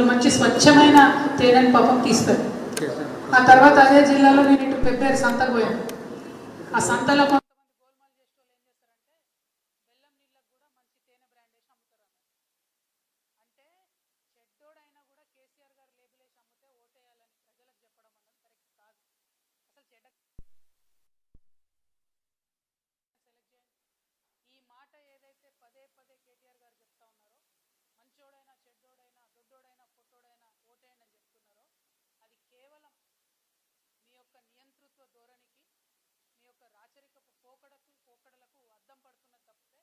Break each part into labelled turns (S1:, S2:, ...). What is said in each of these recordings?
S1: వాళ్ళు మంచి స్వచ్ఛమైన తేనెని పాపం తీస్తారు. ఆ తర్వాత అదే జిల్లాలో నేను ఇటు పెబ్బేరు సంతకు పోయాను. ఆ సంతలో కొంతమంది గోల్మాల్ చేసే వాళ్ళు ఏం చేస్తారంటే బెల్లం నీళ్ళకు కూడా మంచి తేనె బ్రాండ్ వేసి అమ్ముతారు అన్నమాట. అంటే చెడ్డోడైనా కూడా కేసీఆర్ గారు లేబుల్ వేసి అమ్మితే ఓటేయాలని ప్రజలకు చెప్పడం అన్నది కరెక్ట్ కాదు అసలు చెడ్డ సెలెక్ట్ చేయండి ఈ మాట ఏదైతే పదే పదే కేటీఆర్ గారు చెప్తా ఉన్నారో మంచోడైనా చెడ్డోడైనా దొడ్డోడైనా పొట్టోడైనా ఓటేయండి అని చెప్తున్నారో అది కేవలం మీ యొక్క నియంతృత్వ ధోరణికి మీ యొక్క రాచరికపు పోకడకు పోకడలకు అద్దం పడుతున్నది తప్పితే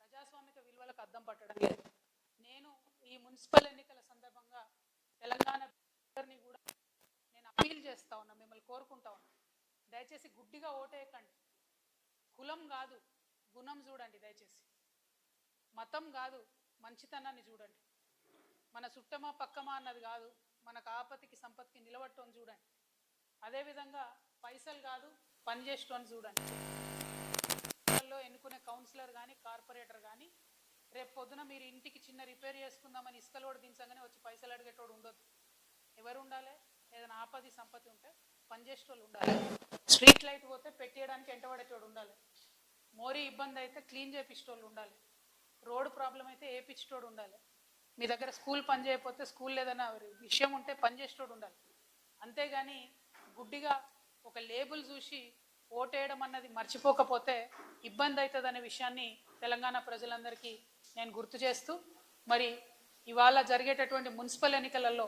S1: ప్రజాస్వామిక విలువలకు అద్దం పట్టడం లేదు. నేను ఈ మున్సిపల్ ఎన్నికల సందర్భంగా తెలంగాణ కూడా నేను అప్పీల్ చేస్తా ఉన్నా మిమ్మల్ని కోరుకుంటా ఉన్నా. దయచేసి గుడ్డిగా ఓటేయకండి. కులం కాదు గుణం చూడండి దయచేసి. మతం కాదు మంచితనాన్ని చూడండి. మన చుట్టమా పక్కమా అన్నది కాదు మనకు ఆపతికి సంపత్తికి నిలబట్టం చూడండి. అదేవిధంగా పైసలు కాదు పని చేసేటోని చూడండి. ఎన్నుకునే కౌన్సిలర్ కానీ కార్పొరేటర్ కానీ రేపు పొద్దున మీరు ఇంటికి చిన్న రిపేర్ చేసుకుందామని ఇసుకలు దించగానే వచ్చి పైసలు అడిగేటోడు ఉండొద్దు. ఎవరు ఉండాలి? ఏదైనా ఆపది సంపత్తి ఉంటే పనిచేసేటోళ్ళు ఉండాలి. స్ట్రీట్ లైట్ పోతే పెట్టేయడానికి ఎంటబడేటోడు ఉండాలి. మోరీ ఇబ్బంది అయితే క్లీన్ చేపించేటోళ్ళు ఉండాలి. రోడ్డు ప్రాబ్లం అయితే వేపించేటోడు ఉండాలి. మీ దగ్గర స్కూల్ పని చేయకపోతే స్కూల్ ఏదైనా విషయం ఉంటే పని చేసేటోడు ఉండాలి. అంతేగాని గుడ్డిగా ఒక లేబుల్ చూసి ఓటేయడం అన్నది మర్చిపోకపోతే ఇబ్బంది అవుతుందనే విషయాన్ని తెలంగాణ ప్రజలందరికీ నేను గుర్తు చేస్తూ మరి ఇవాళ జరిగేటటువంటి మున్సిపల్ ఎన్నికలలో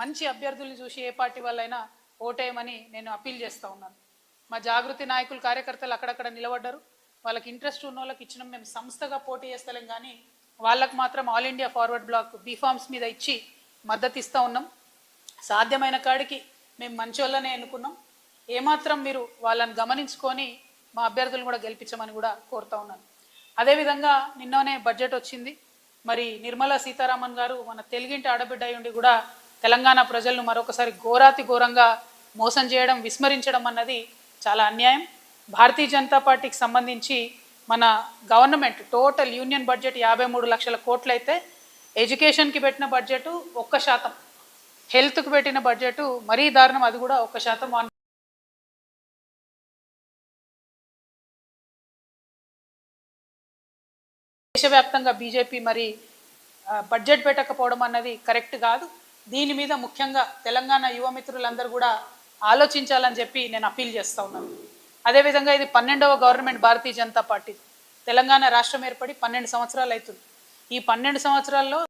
S1: మంచి అభ్యర్థుల్ని చూసి ఏ పార్టీ వాళ్ళైనా ఓటేయమని నేను అప్పీల్ చేస్తూ ఉన్నాను. మా జాగృతి నాయకులు కార్యకర్తలు అక్కడక్కడ నిలబడ్డారు. వాళ్ళకి ఇంట్రెస్ట్ ఉన్న వాళ్ళకి ఇచ్చిన. మేము సంస్థగా పోటీ చేస్తలేం కానీ వాళ్ళకు మాత్రం All India Forward Bloc B forms మీద ఇచ్చి మద్దతు ఇస్తూ ఉన్నాం. సాధ్యమైన కాడికి మేము మంచోళ్ళనే ఎన్నుకున్నాం. ఏమాత్రం మీరు వాళ్ళని గమనించుకొని మా అభ్యర్థులను కూడా గెలిపించమని కూడా కోరుతా ఉన్నాను. అదేవిధంగా నిన్ననే బడ్జెట్ వచ్చింది. మరి నిర్మలా సీతారామన్ గారు మన తెలుగింటి ఆడబిడ్డ ఉండి కూడా తెలంగాణ ప్రజలను మరొకసారి ఘోరాతి ఘోరంగా మోసం చేయడం విస్మరించడం అన్నది చాలా అన్యాయం. భారతీయ జనతా పార్టీకి సంబంధించి మన గవర్నమెంట్ టోటల్ యూనియన్ బడ్జెట్ యాభై మూడు లక్షల కోట్లయితే ఎడ్యుకేషన్కి పెట్టిన బడ్జెట్ ఒక్క శాతం హెల్త్కి పెట్టిన బడ్జెట్ మరీ దారుణం అది కూడా ఒక్క శాతం దేశవ్యాప్తంగా బీజేపీ మరి బడ్జెట్ పెట్టకపోవడం అన్నది కరెక్ట్ కాదు. దీని మీద ముఖ్యంగా తెలంగాణ యువ మిత్రులందరూ కూడా ఆలోచించాలని చెప్పి నేను అప్పీల్ చేస్తా ఉన్నాను. అదేవిధంగా ఇది పన్నెండవ గవర్నమెంట్ భారతీయ జనతా పార్టీ. తెలంగాణ రాష్ట్రం ఏర్పడి పన్నెండు సంవత్సరాలు అవుతుంది. ఈ పన్నెండు సంవత్సరాల్లో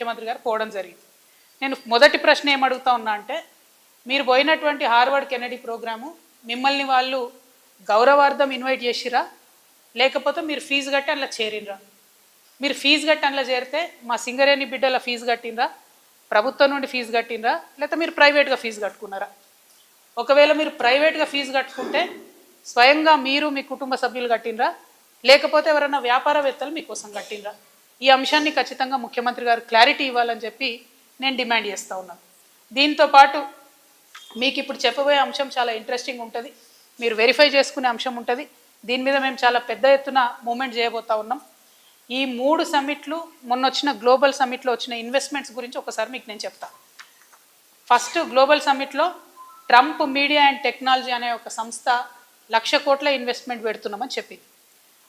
S1: ముఖ్యమంత్రి గారు పోవడం జరిగింది. నేను మొదటి ప్రశ్న ఏమడుగుతా ఉన్నా అంటే మీరు పోయినటువంటి హార్వర్డ్ కెనడీ ప్రోగ్రాము మిమ్మల్ని వాళ్ళు గౌరవార్థం ఇన్వైట్ చేసిరా? లేకపోతే మీరు ఫీజు కట్టి అందులో చేరినరా? మీరు ఫీజు కట్టి అందులో చేరితే మా సింగరేణి బిడ్డల ఫీజు కట్టిందా ప్రభుత్వం నుండి ఫీజు కట్టిందా లేకపోతే మీరు ప్రైవేట్గా ఫీజు కట్టుకున్నారా? ఒకవేళ మీరు ప్రైవేట్గా ఫీజు కట్టుకుంటే స్వయంగా మీరు మీ కుటుంబ సభ్యులు కట్టినరా లేకపోతే ఎవరైనా వ్యాపారవేత్తలు మీకోసం కట్టినరా ఈ అంశాన్ని ఖచ్చితంగా ముఖ్యమంత్రి గారు క్లారిటీ ఇవ్వాలని చెప్పి నేను డిమాండ్ చేస్తూ ఉన్నాను దీంతో పాటు మీకు ఇప్పుడు చెప్పబోయే అంశం చాలా ఇంట్రెస్టింగ్ ఉంటుంది. మీరు వెరిఫై చేసుకునే అంశం ఉంటుంది. దీని మీద మేము చాలా పెద్ద ఎత్తున మూమెంట్ చేయబోతా ఉన్నాం. ఈ మూడు సమ్మిట్లు మొన్న వచ్చిన గ్లోబల్ సమ్మిట్లో వచ్చిన ఇన్వెస్ట్మెంట్స్ గురించి ఒకసారి మీకు నేను చెప్తాను ఫస్ట్ గ్లోబల్ సమ్మిట్లో ట్రంప్ మీడియా అండ్ టెక్నాలజీ అనే ఒక సంస్థ లక్ష కోట్ల ఇన్వెస్ట్మెంట్ పెడుతున్నామని చెప్పింది.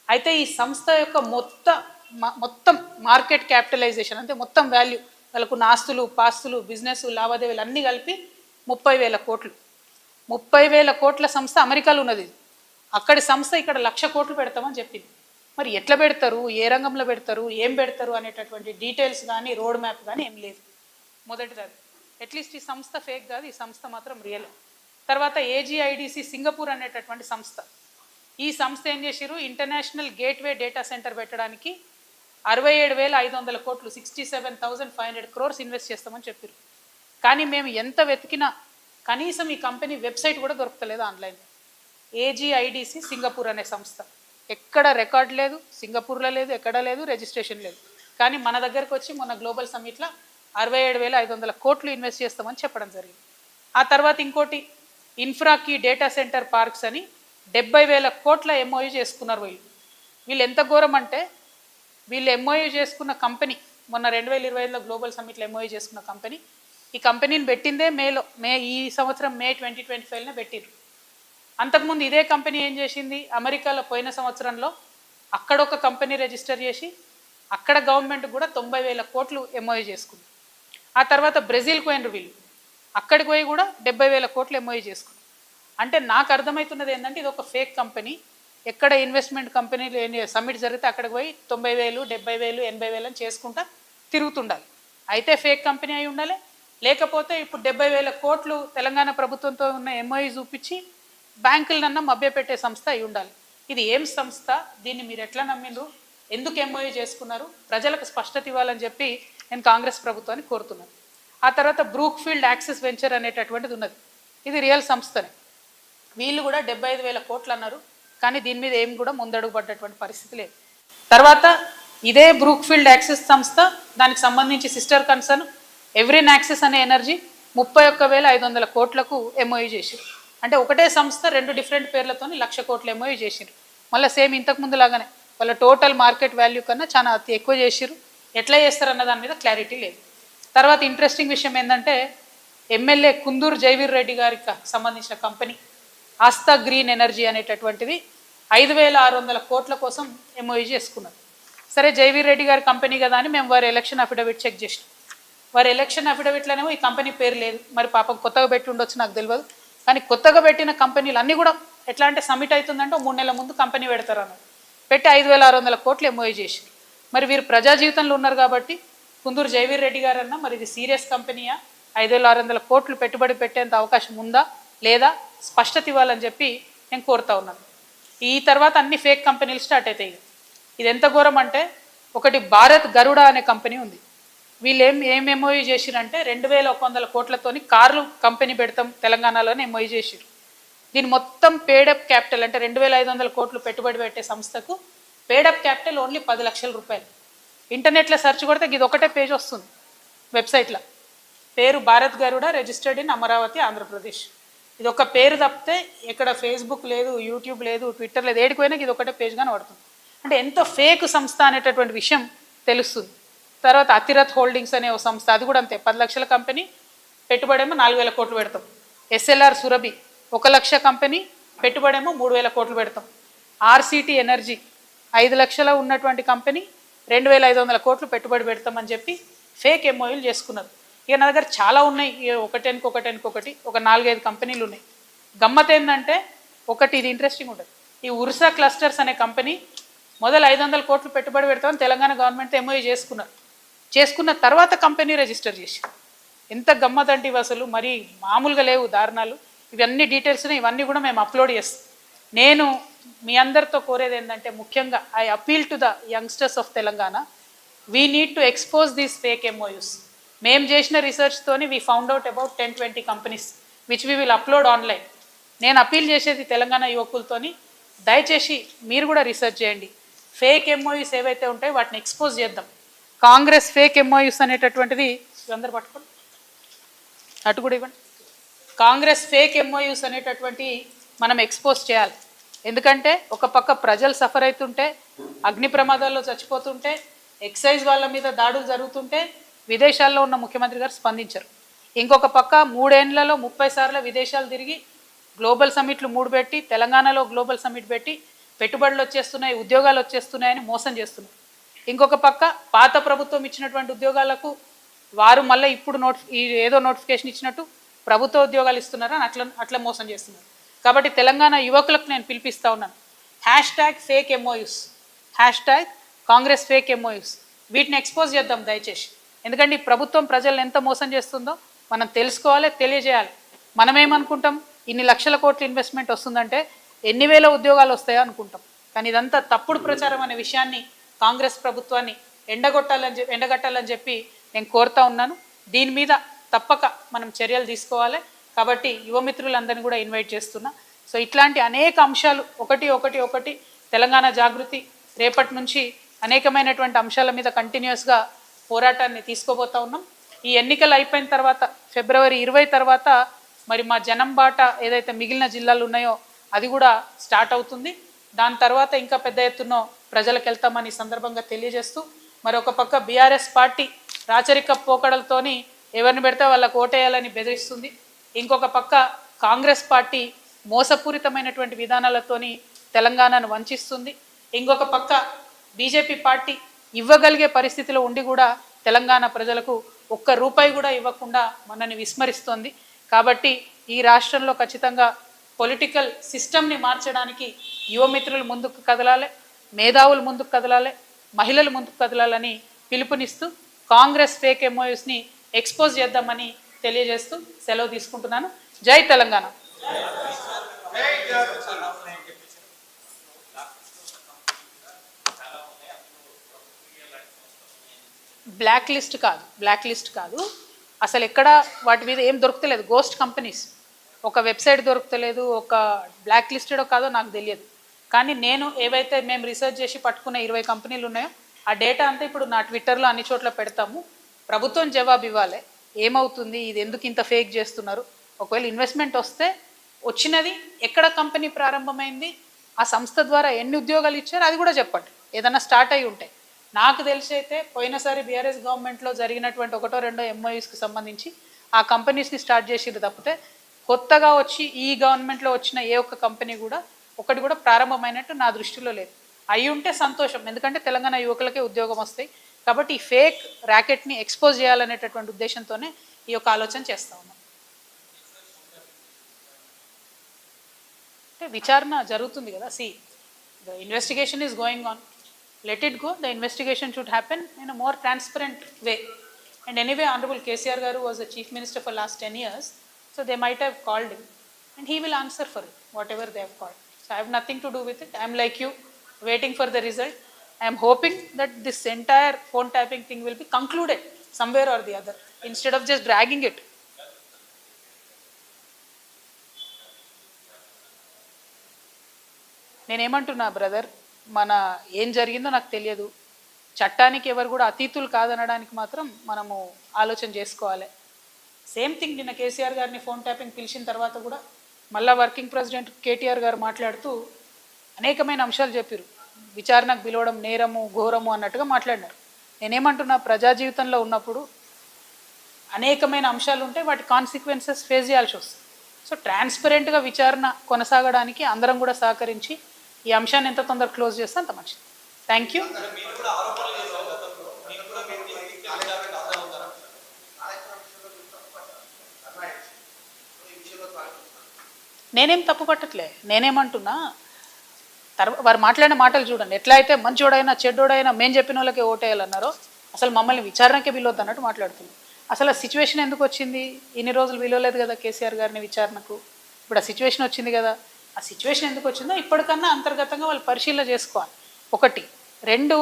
S1: అయితే ఈ సంస్థ యొక్క మొత్త మొత్తం మార్కెట్ క్యాపిటలైజేషన్ అంటే మొత్తం వాల్యూ వాళ్ళకున్న ఆస్తులు పాస్తులు బిజినెస్ లావాదేవీలు అన్నీ కలిపి ముప్పై వేల కోట్లు. ముప్పై వేల కోట్ల సంస్థ అమెరికాలో ఉన్నది. అక్కడి సంస్థ ఇక్కడ లక్ష కోట్లు పెడతామని చెప్పింది. మరి ఎట్లా పెడతారు? ఏ రంగంలో పెడతారు? ఏం పెడతారు? అనేటటువంటి డీటెయిల్స్ కానీ రోడ్ మ్యాప్ కానీ ఏం లేదు. మొదటిది అది. అట్లీస్ట్ ఈ సంస్థ ఫేక్ కాదు ఈ సంస్థ మాత్రం రియల్. తర్వాత ఏజీఐడిసి సింగపూర్ అనేటటువంటి సంస్థ. ఈ సంస్థ ఏం చేసిరు ఇంటర్నేషనల్ గేట్వే డేటా సెంటర్ పెట్టడానికి అరవై ఏడు వేల ఐదు వందల కోట్లు sixty seven thousand five hundred crores invest చేస్తామని చెప్పారు కానీ మేము ఎంత వెతికినా కనీసం ఈ కంపెనీ వెబ్సైట్ కూడా దొరకలేదు ఆన్లైన్. ఏజీఐడిసి సింగపూర్ అనే సంస్థ. ఎక్కడ రికార్డ్ లేదు సింగపూర్లో లేదు ఎక్కడ లేదు రిజిస్ట్రేషన్ లేదు. కానీ మన దగ్గరకు వచ్చి మొన్న గ్లోబల్ సమ్మిట్లో అరవై ఏడు వేల ఐదు వందల కోట్లు ఇన్వెస్ట్ చేస్తామని చెప్పడం జరిగింది. ఆ తర్వాత ఇంకోటి ఇన్ఫ్రాకి డేటా సెంటర్ పార్క్స్ అని డెబ్బై వేల కోట్ల ఎంఓయూ చేసుకున్నారు వీళ్ళు. వీళ్ళు ఎంత ఘోరం అంటే వీళ్ళు ఎంఓయూ చేసుకున్న కంపెనీ మొన్న రెండు వేల ఇరవై ఐదులో గ్లోబల్ సమ్మిట్లో ఎంఓయూ చేసుకున్న కంపెనీ ఈ కంపెనీని పెట్టిందే మేలో మే ఈ సంవత్సరం మే ట్వంటీ ట్వంటీ ఫైవ్లో పెట్టిండ్రు అంతకుముందు ఇదే కంపెనీ ఏం చేసింది? అమెరికాలో పోయిన సంవత్సరంలో అక్కడ ఒక కంపెనీ రిజిస్టర్ చేసి అక్కడ గవర్నమెంట్ కూడా తొంభై వేల కోట్లు ఎంఓయూ చేసుకుంది. ఆ తర్వాత బ్రెజిల్కి పోయినరు వీళ్ళు. అక్కడికి పోయి కూడా డెబ్బై వేల కోట్లు ఎంఓయూ చేసుకుంది. అంటే నాకు అర్థమవుతున్నది ఏంటంటే ఇది ఒక ఫేక్ కంపెనీ. ఎక్కడ ఇన్వెస్ట్మెంట్ కంపెనీలు ఏం సమ్మిట్ జరిగితే అక్కడికి పోయి తొంభై వేలు డెబ్బై వేలు ఎనభై వేలు అని చేసుకుంటా తిరుగుతుండాలి. అయితే ఫేక్ కంపెనీ అయి ఉండాలి. లేకపోతే ఇప్పుడు డెబ్బై వేల కోట్లు తెలంగాణ ప్రభుత్వంతో ఉన్న ఎంఐ చూపించి బ్యాంకులనన్నా మభ్యపెట్టే సంస్థ అయి ఉండాలి. ఇది ఏం సంస్థ? దీన్ని మీరు ఎట్లా నమ్మిండ్రు? ఎందుకు ఎంఓఐ చేసుకున్నారు? ప్రజలకు స్పష్టత ఇవ్వాలని చెప్పి నేను కాంగ్రెస్ ప్రభుత్వాన్ని కోరుతున్నాను. ఆ తర్వాత బ్రూక్ ఫీల్డ్ యాక్సిస్ వెంచర్ అనేటటువంటిది ఉన్నది. ఇది రియల్ సంస్థనే. వీళ్ళు కూడా డెబ్బై ఐదు వేల కోట్లు అన్నారు. కానీ దీని మీద ఏం కూడా ముందడుగు పడ్డటువంటి పరిస్థితి లేదు. తర్వాత ఇదే బ్రూక్ఫీల్డ్ యాక్సెస్ సంస్థ దానికి సంబంధించి సిస్టర్ కన్సర్న్ ఎవ్రీన్ యాక్సెస్ అనే ఎనర్జీ ముప్పై ఒక్క వేల ఐదు వందల కోట్లకు ఎంఓయూ చేసిరు అంటే ఒకటే సంస్థ రెండు డిఫరెంట్ పేర్లతో లక్ష కోట్లు ఎంఓయూ చేసిరు మళ్ళీ సేమ్ ఇంతకుముందు లాగానే వాళ్ళ టోటల్ మార్కెట్ వాల్యూ కన్నా చాలా అతి ఎక్కువ చేసిరు ఎట్లా చేస్తారన్న దాని మీద క్లారిటీ లేదు. తర్వాత ఇంట్రెస్టింగ్ విషయం ఏంటంటే ఎమ్మెల్యే కుందూరు జైవీర్ రెడ్డి గారికి సంబంధించిన కంపెనీ ఆస్తా గ్రీన్ ఎనర్జీ అనేటటువంటిది ఐదు వేల ఆరు వందల కోట్ల కోసం ఎంఓఈ చేసుకున్నారు. సరే జైవీర్ రెడ్డి గారి కంపెనీ కదా అని మేము వారి ఎలక్షన్ అఫిడవిట్ చెక్ చేసినాం. వారి ఎలక్షన్ అఫిడవిట్లోనేమో ఈ కంపెనీ పేరు లేదు. మరి పాపం కొత్తగా పెట్టి ఉండొచ్చు నాకు తెలియదు కానీ కొత్తగా పెట్టిన కంపెనీలు అన్నీ కూడా ఎట్లా అంటే సమిట్ అవుతుందంటే మూడు నెలల ముందు కంపెనీ పెడతారు అన్నారు పెట్టి ఐదు వేల ఆరు వందల కోట్లు ఎంఓఈ చేసి మరి వీరు ప్రజా జీవితంలో ఉన్నారు కాబట్టి కుందూరు జైవీర్ రెడ్డి గారు అన్న మరి ఇది సీరియస్ కంపెనీయా? ఐదు వేల ఆరు వందల కోట్లు పెట్టుబడి పెట్టేంత అవకాశం ఉందా? లేదా స్పష్టత ఇవ్వాలని చెప్పి నేను కోరుతా ఉన్నాను. ఈ తర్వాత అన్ని ఫేక్ కంపెనీలు స్టార్ట్ అవుతాయి. ఇది ఎంత ఘోరం అంటే ఒకటి భారత్ గరుడ అనే కంపెనీ ఉంది. వీళ్ళు ఏం ఏం ఎంఓయూ చేసిరంటే రెండు వేల ఒక వందల కోట్లతోని కార్లు కంపెనీ పెడతాం తెలంగాణలోనే ఎంఓయూ చేసిరు దీని మొత్తం పేడప్ క్యాపిటల్ అంటే రెండు వేల ఐదు వందల కోట్లు పెట్టుబడి పెట్టే సంస్థకు పేడప్ క్యాపిటల్ ఓన్లీ పది లక్షల రూపాయలు. ఇంటర్నెట్లో సెర్చ్ కొడితే ఇది ఒకటే పేజ్ వస్తుంది వెబ్సైట్లో పేరు భారత్ గరుడ రిజిస్టర్డ్ ఇన్ అమరావతి ఆంధ్రప్రదేశ్. ఇది ఒక పేరు తప్పితే ఇక్కడ ఫేస్బుక్ లేదు యూట్యూబ్ లేదు ట్విట్టర్ లేదు ఏడికిపోయినా ఇది ఒకటే పేజ్ కానీ పడుతుంది. అంటే ఎంత ఫేక్ సంస్థ అనేటటువంటి విషయం తెలుస్తుంది. తర్వాత అతిరత్ హోల్డింగ్స్ అనే ఒక సంస్థ అది కూడా అంతే. పది లక్షల కంపెనీ పెట్టుబడేమో నాలుగు వేల కోట్లు పెడతాం. ఎస్ఎల్ఆర్ సురభి ఒక లక్ష కంపెనీ పెట్టుబడేమో మూడు వేల కోట్లు పెడతాం. ఆర్సిటీ ఎనర్జీ ఐదు లక్షల ఉన్నటువంటి కంపెనీ రెండు వేల ఐదు వందల కోట్లు పెట్టుబడి పెడతామని చెప్పి ఫేక్ ఎంఓయూలు చేసుకున్నారు. ఇక నా దగ్గర చాలా ఉన్నాయి. ఇక ఒకటెనికి ఒకటి ఒక నాలుగైదు కంపెనీలు ఉన్నాయి. గమ్మత్ ఏంటంటే ఒకటి ఇది ఇంట్రెస్టింగ్ ఉంటుంది. ఈ ఉర్సా క్లస్టర్స్ అనే కంపెనీ మొదలు ఐదు వందల కోట్లు పెట్టుబడి పెడతామని తెలంగాణ గవర్నమెంట్ ఎంఓఏ చేసుకున్నారు. చేసుకున్న తర్వాత కంపెనీ రిజిస్టర్ చేసి ఎంత గమ్మతంటే ఇవి అసలు మరి మామూలుగా లేవు దారుణాలు. ఇవన్నీ డీటెయిల్స్ ఇవన్నీ కూడా మేము అప్లోడ్ చేస్తాం. నేను మీ అందరితో కోరేది ఏంటంటే ముఖ్యంగా I appeal to the youngsters of Telangana we need to expose these fake MOUs మేము చేసిన రీసెర్చ్తోని we found out about ten twenty companies which we will upload online నేను అపీల్ చేసేది తెలంగాణ యువకులతోని దయచేసి మీరు కూడా రీసెర్చ్ చేయండి. ఫేక్ ఎంఓయూస్ ఏవైతే ఉంటాయో వాటిని ఎక్స్పోజ్ చేద్దాం. కాంగ్రెస్ ఫేక్ ఎంఓయూస్ అనేటటువంటిది అందరు పట్టుకోండి. అటు కూడా ఇవ్వండి. కాంగ్రెస్ ఫేక్ ఎంఓయూస్ అనేటటువంటి మనం ఎక్స్పోజ్ చేయాలి. ఎందుకంటే ఒక పక్క ప్రజలు సఫర్ అవుతుంటే అగ్ని ప్రమాదాల్లో చచ్చిపోతుంటే ఎక్సైజ్ వాళ్ళ మీద దాడులు జరుగుతుంటే విదేశాల్లో ఉన్న ముఖ్యమంత్రి గారు స్పందించరు. ఇంకొక పక్క మూడేళ్ళలో ముప్పై సార్లు విదేశాలు తిరిగి గ్లోబల్ సమ్మిట్లు మూడు పెట్టి తెలంగాణలో గ్లోబల్ సమ్మిట్ పెట్టి పెట్టుబడులు వచ్చేస్తున్నాయి ఉద్యోగాలు వచ్చేస్తున్నాయని మోసం చేస్తున్నారు. ఇంకొక పక్క పాత ప్రభుత్వం ఇచ్చినటువంటి ఉద్యోగాలకు వారు మళ్ళీ ఇప్పుడు నోటి ఈ ఏదో నోటిఫికేషన్ ఇచ్చినట్టు ప్రభుత్వ ఉద్యోగాలు ఇస్తున్నారని అట్లా అట్లా మోసం చేస్తున్నారు. కాబట్టి తెలంగాణ యువకులకు నేను పిలిపిస్తా ఉన్నాను. Hashtag fake MOUs hashtag Congress fake MOUs వీటిని ఎక్స్పోజ్ చేద్దాం దయచేసి. ఎందుకంటే ఈ ప్రభుత్వం ప్రజలను ఎంత మోసం చేస్తుందో మనం తెలుసుకోవాలి తెలియజేయాలి. మనమేమనుకుంటాం? ఇన్ని లక్షల కోట్ల ఇన్వెస్ట్మెంట్ వస్తుందంటే ఎన్ని వేల ఉద్యోగాలు వస్తాయో అనుకుంటాం. కానీ ఇదంతా తప్పుడు ప్రచారం అనే విషయాన్ని కాంగ్రెస్ ప్రభుత్వాన్ని ఎండగొట్టాలని చెప్పి ఎండగట్టాలని చెప్పి నేను కోరుతా ఉన్నాను. దీని మీద తప్పక మనం చర్యలు తీసుకోవాలి. కాబట్టి యువమిత్రులందరినీ కూడా ఇన్వైట్ చేస్తున్నా. సో ఇట్లాంటి అనేక అంశాలు ఒకటి ఒకటి ఒకటి తెలంగాణ జాగృతి రేపటి నుంచి అనేకమైనటువంటి అంశాల మీద కంటిన్యూస్గా పోరాటాన్ని తీసుకోబోతా ఉన్నాం. ఈ ఎన్నికలు అయిపోయిన తర్వాత ఫిబ్రవరి ఇరవై తర్వాత మరి మా జనం బాట ఏదైతే మిగిలిన జిల్లాలు ఉన్నాయో అది కూడా స్టార్ట్ అవుతుంది. దాని తర్వాత ఇంకా పెద్ద ఎత్తున ప్రజలకు వెళ్తామని సందర్భంగా తెలియజేస్తూ మరొక పక్క బీఆర్ఎస్ పార్టీ రాచరిక పోకడలతోని ఎవరిని పెడితే వాళ్ళకు ఓటేయాలని బెదిరిస్తుంది. ఇంకొక పక్క కాంగ్రెస్ పార్టీ మోసపూరితమైనటువంటి విధానాలతోని తెలంగాణను వంచిస్తుంది. ఇంకొక పక్క బీజేపీ పార్టీ ఇవ్వగలిగే పరిస్థితిలో ఉండి కూడా తెలంగాణ ప్రజలకు ఒక్క రూపాయి కూడా ఇవ్వకుండా మనని విస్మరిస్తోంది. కాబట్టి ఈ రాష్ట్రంలో ఖచ్చితంగా పొలిటికల్ సిస్టమ్ని మార్చడానికి యువమిత్రులు ముందుకు కదలాలి మేధావులు ముందుకు కదలాలి మహిళలు ముందుకు కదలాలని పిలుపునిస్తూ కాంగ్రెస్ ఫేక్ ఎంఓఎస్ని ఎక్స్పోజ్ చేద్దామని తెలియజేస్తూ సెలవు తీసుకుంటున్నాను. జై తెలంగాణ. బ్లాక్ లిస్ట్ కాదు బ్లాక్ లిస్ట్ కాదు. అసలు ఎక్కడ వాటి మీద ఏం దొరుకుతలేదు గోస్ట్ కంపెనీస్ ఒక వెబ్సైట్ దొరుకుతలేదు ఒక బ్లాక్ లిస్టెడ్ కాదో నాకు తెలియదు. కానీ నేను ఏవైతే మేము రీసెర్చ్ చేసి పట్టుకున్న ఇరవై కంపెనీలు ఉన్నాయో ఆ డేటా అంతా ఇప్పుడు నా ట్విట్టర్లో అన్ని చోట్ల పెడతాము. ప్రభుత్వం జవాబు ఇవ్వాలి. ఏమవుతుంది? ఇది ఎందుకు ఇంత ఫేక్ చేస్తున్నారు? ఒకవేళ ఇన్వెస్ట్మెంట్ వస్తే వచ్చినది ఎక్కడ కంపెనీ ప్రారంభమైంది? ఆ సంస్థ ద్వారా ఎన్ని ఉద్యోగాలు ఇచ్చారు? అది కూడా చెప్పండి. ఏదైనా స్టార్ట్ అయి ఉంటాయి నాకు తెలిసి అయితే పోయినసారి బీఆర్ఎస్ గవర్నమెంట్లో జరిగినటువంటి ఒకటో రెండో ఎంఓయూస్కి సంబంధించి ఆ కంపెనీస్ని స్టార్ట్ చేసిరు తప్పితే కొత్తగా వచ్చి ఈ గవర్నమెంట్లో వచ్చిన ఏ ఒక్క కంపెనీ కూడా ఒకటి కూడా ప్రారంభమైనట్టు నా దృష్టిలో లేదు. అయి ఉంటే సంతోషం. ఎందుకంటే తెలంగాణ యువకులకే ఉద్యోగం వస్తాయి. కాబట్టి ఈ ఫేక్ ర్యాకెట్ని ఎక్స్పోజ్ చేయాలనేటటువంటి ఉద్దేశంతోనే ఈ యొక్క ఆలోచన చేస్తా ఉన్నాం. అంటే విచారణ జరుగుతుంది కదా. See the investigation is going on Let it go the investigation should happen in a more transparent way and anyway honourable KCR garu was the chief minister for last ten years so they might have called him and he will answer for it whatever they have called so I have nothing to do with it I'm like you waiting for the result. I am hoping that this entire phone tapping thing will be concluded somewhere or the other instead of just dragging it. నేనేమంటున్నా brother మన ఏం జరిగిందో నాకు తెలియదు. చట్టానికి ఎవరు కూడా అతీతులు కాదనడానికి మాత్రం మనము ఆలోచన చేసుకోవాలి. సేమ్ థింగ్ నిన్న కేసీఆర్ గారిని ఫోన్ ట్యాపింగ్ పిలిచిన తర్వాత కూడా మళ్ళా వర్కింగ్ ప్రెసిడెంట్ కేటీఆర్ గారు మాట్లాడుతూ అనేకమైన అంశాలు చెప్పారు. విచారణకు పిలవడం నేరము ఘోరము అన్నట్టుగా మాట్లాడినారు. నేనేమంటున్నా ప్రజా జీవితంలో ఉన్నప్పుడు అనేకమైన అంశాలు ఉంటే వాటి కాన్సిక్వెన్సెస్ ఫేస్ చేయాల్సి వస్తుంది. సో ట్రాన్స్పరెంట్గా విచారణ కొనసాగడానికి అందరం కూడా సహకరించి ఈ అంశాన్ని ఎంత తొందర క్లోజ్ చేస్తే అంత మంచిది. థ్యాంక్ యూ నేనేం తప్పు పట్టట్లే. నేనేమంటున్నా తర్వాత వారు మాట్లాడిన మాటలు చూడండి. ఎట్లా అయితే మంచోడైనా చెడ్డోడైనా మేము చెప్పిన వాళ్ళకే ఓటేయాలన్నారో అసలు మమ్మల్ని విచారణకే పిలవద్దు అన్నట్టు మాట్లాడుతున్నాం అసలు ఆ సిచ్యువేషన్ ఎందుకు వచ్చింది? ఇన్ని రోజులు పిలవలేదు కదా కేసీఆర్ గారిని విచారణకు? ఇప్పుడు ఆ సిచ్యువేషన్ వచ్చింది కదా. ఆ సిచ్యువేషన్ ఎందుకు వచ్చిందో ఇప్పటికన్నా అంతర్గతంగా వాళ్ళు పరిశీలన చేసుకోవాలి. ఒకటి. రెండు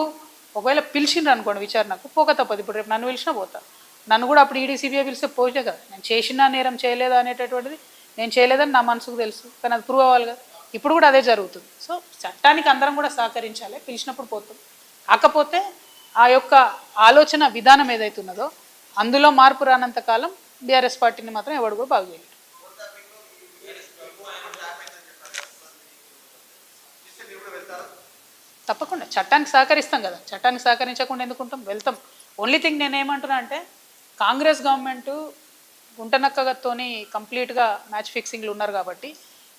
S1: ఒకవేళ పిలిచిండ్రు అనుకోండి విచారణకు పోక తప్పదు. ఇప్పుడు రేపు నన్ను పిలిచినా పోతా నన్ను కూడా అప్పుడు ఈడీ పిలిస్తే పోతే కదా. నేను చేసినా నేరం చేయలేదా అనేటటువంటిది నేను చేయలేదని నా మనసుకు తెలుసు. కానీ అది ప్రూవ్ అవ్వాలి కదా. ఇప్పుడు కూడా అదే జరుగుతుంది. సో చట్టానికి అందరం కూడా సహకరించాలి. పిలిచినప్పుడు పోతాం. కాకపోతే ఆ యొక్క ఆలోచన విధానం ఏదైతే ఉన్నదో అందులో మార్పు రానంత కాలం బీఆర్ఎస్ పార్టీని మాత్రం ఎవడు కూడా బాగు తప్పకుండా. చట్టానికి సహకరిస్తాం కదా. చట్టానికి సహకరించకుండా ఎందుకుంటాం వెళ్తాం. ఓన్లీ థింగ్ నేనేమంటున్నా అంటే కాంగ్రెస్ గవర్నమెంట్ గుంటనక్కతోని కంప్లీట్గా మ్యాచ్ ఫిక్సింగ్లు ఉన్నారు కాబట్టి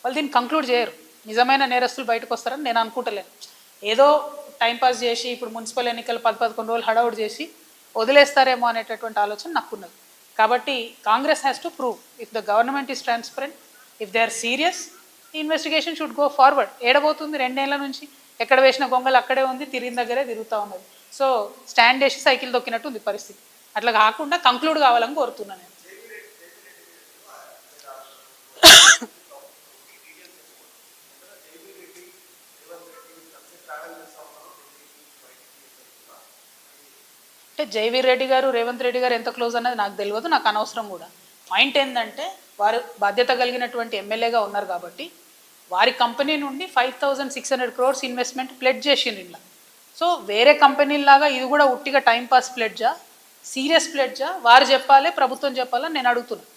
S1: వాళ్ళు దీన్ని కంక్లూడ్ చేయరు. నిజమైన నేరస్తులు బయటకు వస్తారని నేను అనుకుంటలేను. ఏదో టైంపాస్ చేసి ఇప్పుడు మున్సిపల్ ఎన్నికలు పది పదకొండు రోజులు హడావుడు చేసి వదిలేస్తారేమో అనేటటువంటి ఆలోచన నాకున్నది. కాబట్టి Congress has to prove if the government is transparent if they are serious investigation should go forward ఏడబోతుంది రెండేళ్ళ నుంచి? ఎక్కడ వేసిన గొంగలు అక్కడే ఉంది తిరిగిన దగ్గరే తిరుగుతూ ఉన్నది. సో స్టాండ్ వేసి సైకిల్ దొక్కినట్టు ఉంది పరిస్థితి. అట్లా కాకుండా కంక్లూడ్ కావాలని కోరుతున్నాను నేను. అంటే జైవీర్ రెడ్డి గారు రేవంత్ రెడ్డి గారు ఎంత క్లోజ్ అన్నది నాకు తెలియదు నాకు అనవసరం కూడా. పాయింట్ ఏంటంటే వారు బాధ్యత కలిగినటువంటి ఎమ్మెల్యేగా ఉన్నారు కాబట్టి వారి కంపెనీ నుండి five thousand six hundred crores investment pledge చేసిండ్రు ఇలా సో వేరే కంపెనీలాగా ఇది కూడా ఉట్టిగా టైంపాస్ ప్లెడ్జా? సీరియస్ ప్లెడ్జా? వారు చెప్పాలి ప్రభుత్వం చెప్పాలని నేను అడుగుతున్నాను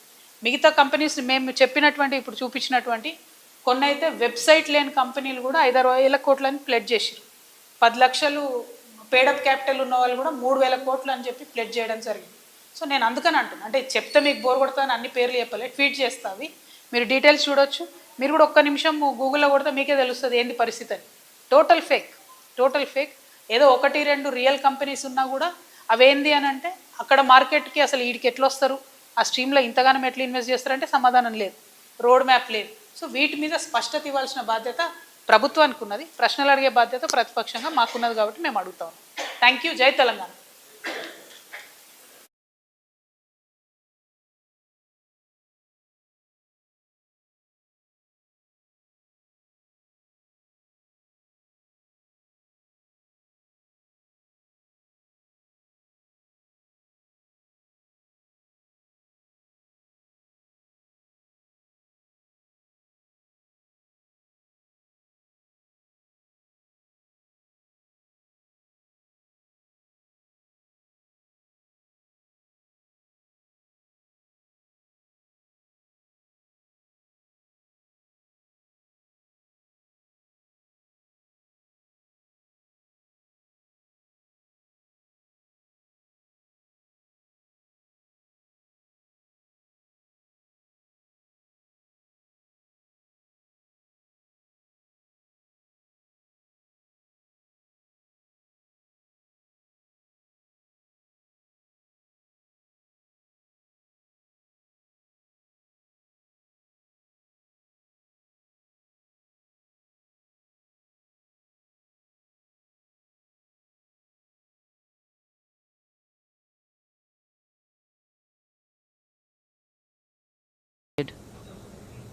S1: మిగతా కంపెనీస్ మేము చెప్పినటువంటి ఇప్పుడు చూపించినటువంటి కొన్ని అయితే వెబ్సైట్ లేని కంపెనీలు కూడా ఐదారు వేల కోట్లని ప్లెడ్ చేసారు పది లక్షలు పేడప్ క్యాపిటల్ ఉన్న వాళ్ళు కూడా మూడు వేల కోట్లు అని చెప్పి ప్లెడ్ చేయడం జరిగింది. సో నేను అందుకని అంటున్నాను అంటే చెప్తే మీకు బోర్ కొడతాను అన్ని పేర్లు చెప్పలే ట్వీట్ చేస్తావి మీరు డీటెయిల్స్ చూడొచ్చు. మీరు కూడా ఒక్క నిమిషం గూగుల్లో కొడితే మీకే తెలుస్తుంది ఏంది పరిస్థితి అని. టోటల్ ఫేక్ టోటల్ ఫేక్ ఏదో ఒకటి రెండు రియల్ కంపెనీస్ ఉన్నా కూడా అవేంది అని అంటే అక్కడ మార్కెట్కి అసలు వీడికి ఎట్లా వస్తారు ఆ స్ట్రీమ్లో ఇంతగానం ఎట్లా ఇన్వెస్ట్ చేస్తారంటే సమాధానం లేదు. రోడ్ మ్యాప్ లేదు. సో వీటి మీద స్పష్టత ఇవ్వాల్సిన బాధ్యత ప్రభుత్వానికి ఉన్నది ప్రశ్నలు అడిగే బాధ్యత ప్రతిపక్షంగా మాకున్నది కాబట్టి మేము అడుగుతాం థ్యాంక్ యూ జై Telangana.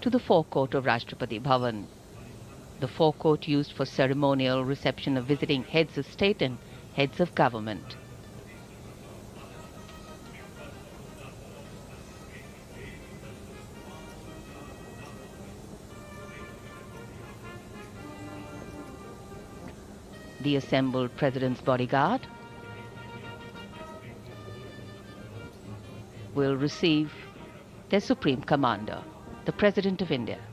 S2: To the forecourt of Rashtrapati Bhavan. The forecourt used for ceremonial reception of visiting heads of state and heads of government. The assembled president's bodyguard will receive their supreme commander, the President of India.